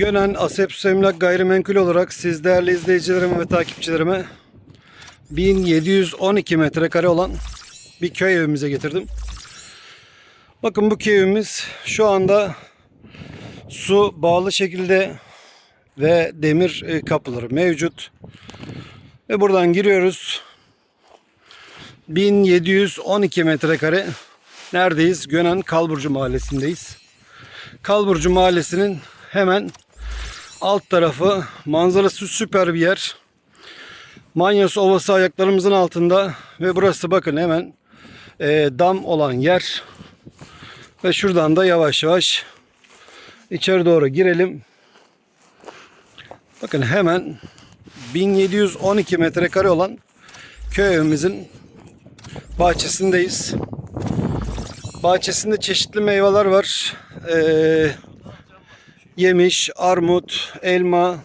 Gönen Asep Emlak Gayrimenkul olarak siz değerli izleyicilerime ve takipçilerime 1712 metrekare olan bir köy evimize getirdim. Bakın bu köy evimiz şu anda su bağlı şekilde ve demir e, kapıları mevcut. Ve buradan giriyoruz. 1712 metrekare neredeyiz? Gönen Kalburcu Mahallesi'ndeyiz. Kalburcu Mahallesi'nin hemen alt tarafı manzarası süper bir yer. Manyas Ovası ayaklarımızın altında ve burası bakın hemen e, dam olan yer. Ve şuradan da yavaş yavaş içeri doğru girelim. Bakın hemen 1712 metrekare olan köy evimizin bahçesindeyiz. Bahçesinde çeşitli meyveler var. Ee, yemiş, armut, elma,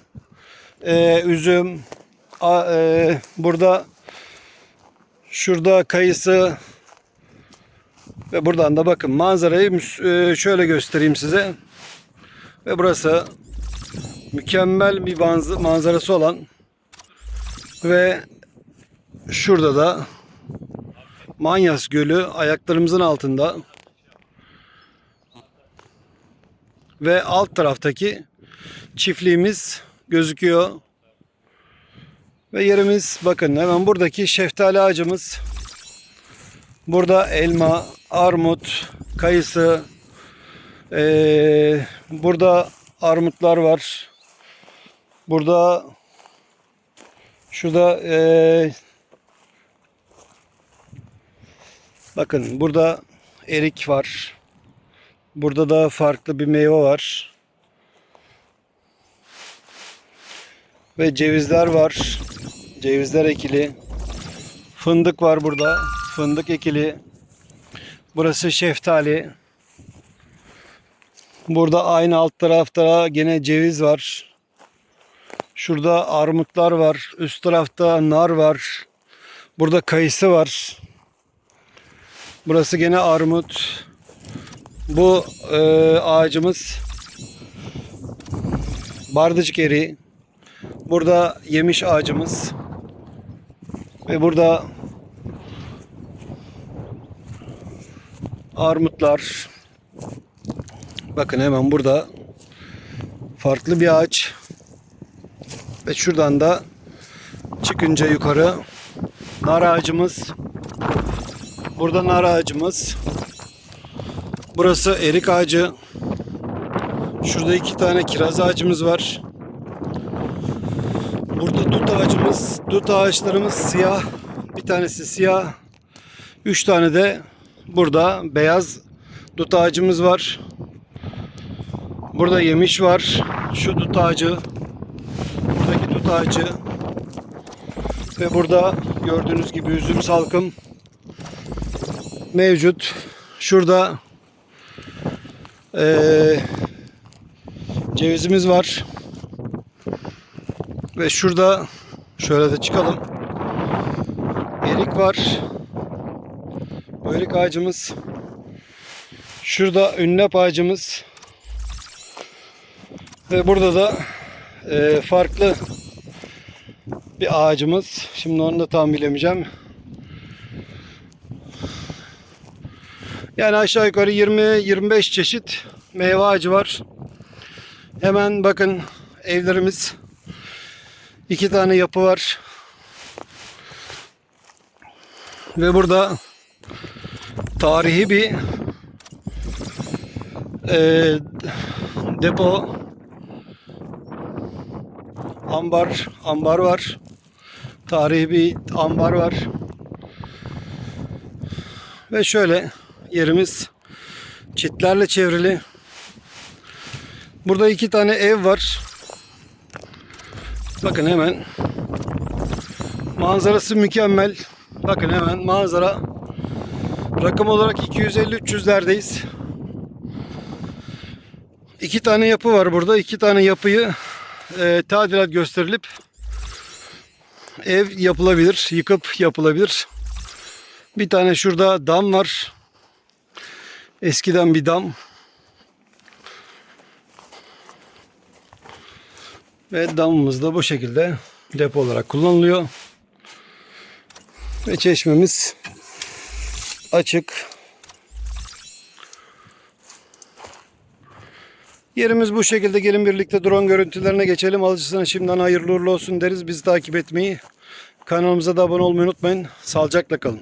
e, üzüm. A, e, burada şurada kayısı ve buradan da bakın manzarayı e, şöyle göstereyim size. Ve burası mükemmel bir manz- manzarası olan ve şurada da Manyas Gölü ayaklarımızın altında ve alt taraftaki çiftliğimiz gözüküyor. Ve yerimiz bakın hemen buradaki şeftali ağacımız. Burada elma, armut, kayısı, ee, burada armutlar var. Burada şurada ee, bakın burada erik var. Burada da farklı bir meyve var. Ve cevizler var. Cevizler ekili. Fındık var burada. Fındık ekili. Burası şeftali. Burada aynı alt tarafta gene ceviz var. Şurada armutlar var. Üst tarafta nar var. Burada kayısı var. Burası gene armut. Bu e, ağacımız bardıcık eriği. Burada yemiş ağacımız. Ve burada armutlar. Bakın hemen burada farklı bir ağaç. Ve şuradan da çıkınca yukarı nar ağacımız. Burada nar ağacımız. Burası erik ağacı. Şurada iki tane kiraz ağacımız var. Burada dut ağacımız, dut ağaçlarımız siyah. Bir tanesi siyah. Üç tane de burada beyaz dut ağacımız var. Burada yemiş var. Şu dut ağacı. Buradaki dut ağacı. Ve burada gördüğünüz gibi üzüm salkım mevcut. Şurada ee, cevizimiz var. Ve şurada şöyle de çıkalım. Erik var. Bu erik ağacımız. Şurada ünlep ağacımız. Ve burada da e, farklı bir ağacımız. Şimdi onu da tam bilemeyeceğim. Yani aşağı yukarı 20-25 çeşit meyve ağacı var. Hemen bakın evlerimiz. iki tane yapı var. Ve burada tarihi bir e, depo ambar ambar var. Tarihi bir ambar var. Ve şöyle yerimiz çitlerle çevrili. Burada iki tane ev var. Bakın hemen manzarası mükemmel. Bakın hemen manzara rakım olarak 250-300'lerdeyiz. İki tane yapı var burada. İki tane yapıyı e, tadilat gösterilip ev yapılabilir, yıkıp yapılabilir. Bir tane şurada dam var. Eskiden bir dam. Ve damımız da bu şekilde depo olarak kullanılıyor. Ve çeşmemiz açık. Yerimiz bu şekilde. Gelin birlikte drone görüntülerine geçelim. Alıcısına şimdiden hayırlı uğurlu olsun deriz. Bizi takip etmeyi, kanalımıza da abone olmayı unutmayın. Sağlıcakla kalın.